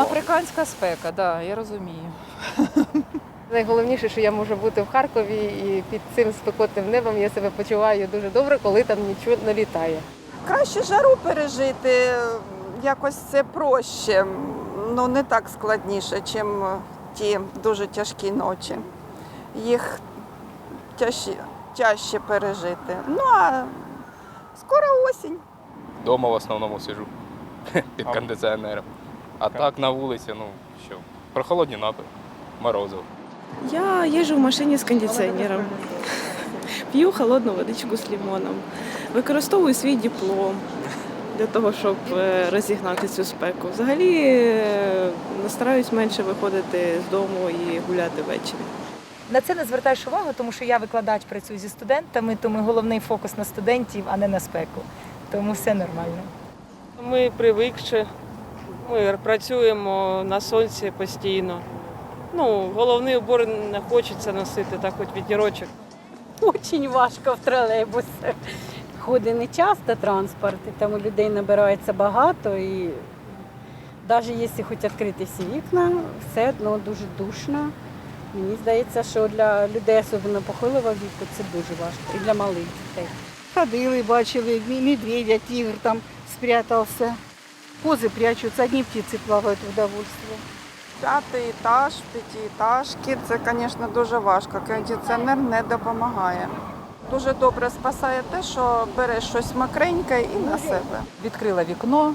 Африканська спека, так, да, я розумію. Найголовніше, що я можу бути в Харкові і під цим спекотним небом я себе почуваю дуже добре, коли там нічого не літає. Краще жару пережити, якось це проще, ну не так складніше, ніж ті дуже тяжкі ночі. Їх тяжче, тяжче пережити. Ну а скоро осінь. Дома в основному сижу під кондиціонером. А так на вулиці, ну що, прохолодні напи, морозиво. Я їжджу в машині з кондиціонером, п'ю холодну водичку з лимоном, використовую свій диплом для того, щоб е, розігнати цю спеку. Взагалі е, стараюсь менше виходити з дому і гуляти ввечері. На це не звертаєш увагу, тому що я викладач працюю зі студентами, тому головний фокус на студентів, а не на спеку. Тому все нормально. Ми привикши, ми працюємо на сонці постійно. Ну, головний убор не хочеться носити, так хоч вітерочок. Очень важко в тролейбусі. Ходить не часто транспорт, і там у людей набирається багато. І навіть якщо хоч відкрити всі вікна, все одно дуже душно. Мені здається, що для людей, особливо похилого віку, це дуже важко. І для малих дітей. Ходили, бачили, медведя, тигр там спрятался. Козы прячутся, одни птицы плавают в удовольствие. П'ятий етаж, п'ятиэтажки – це, звісно, дуже важко. Кондиціонер не допомагає. Дуже добре спасає те, що береш щось мокреньке і на себе. Відкрила вікно, е,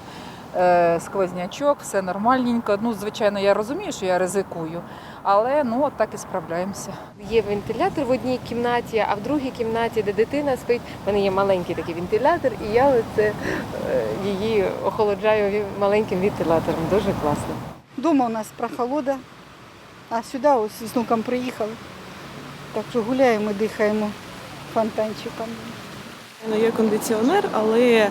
сквознячок, все нормальненько. Ну, звичайно, я розумію, що я ризикую, але ну от так і справляємося. Є вентилятор в одній кімнаті, а в другій кімнаті, де дитина спить, в мене є маленький такий вентилятор, і я оце, е, її охолоджаю маленьким вентилятором. Дуже класно. Дома у нас прохолода, а сюди ось з внуком приїхали. Так що гуляємо дихаємо фонтанчиком. Ну, Є кондиціонер, але е,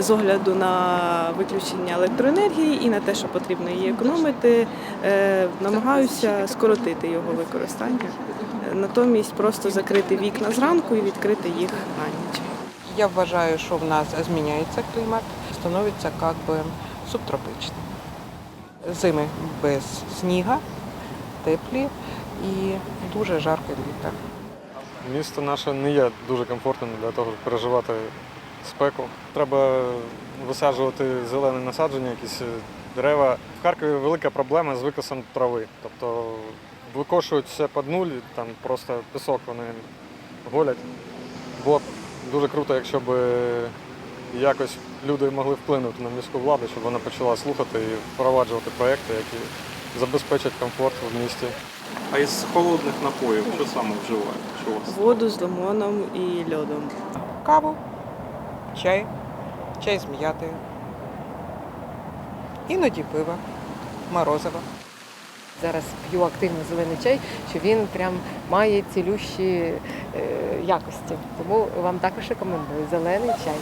з огляду на виключення електроенергії і на те, що потрібно її економити, е, намагаюся скоротити його використання. Е, Натомість просто закрити вікна зранку і відкрити їх на ніч. Я вважаю, що в нас зміняється клімат, становиться як би субтропичним. Зими без сніга, теплі і дуже жарке літо. Місто наше не є дуже комфортним для того, щоб переживати спеку. Треба висаджувати зелені насадження, якісь дерева. В Харкові велика проблема з викосом трави. Тобто викошують все під нуль, там просто пісок вони голять. Було б дуже круто, якщо б якось люди могли вплинути на міську владу, щоб вона почала слухати і впроваджувати проекти, які забезпечать комфорт в місті. А із холодних напоїв що саме вживаєте? Що у вас? Воду з лимоном і льодом. Каву, чай, чай з м'ятою. Іноді пиво, морозиво. Зараз п'ю активно зелений чай, що він прям має цілющі е, якості. Тому вам також рекомендую зелений чай.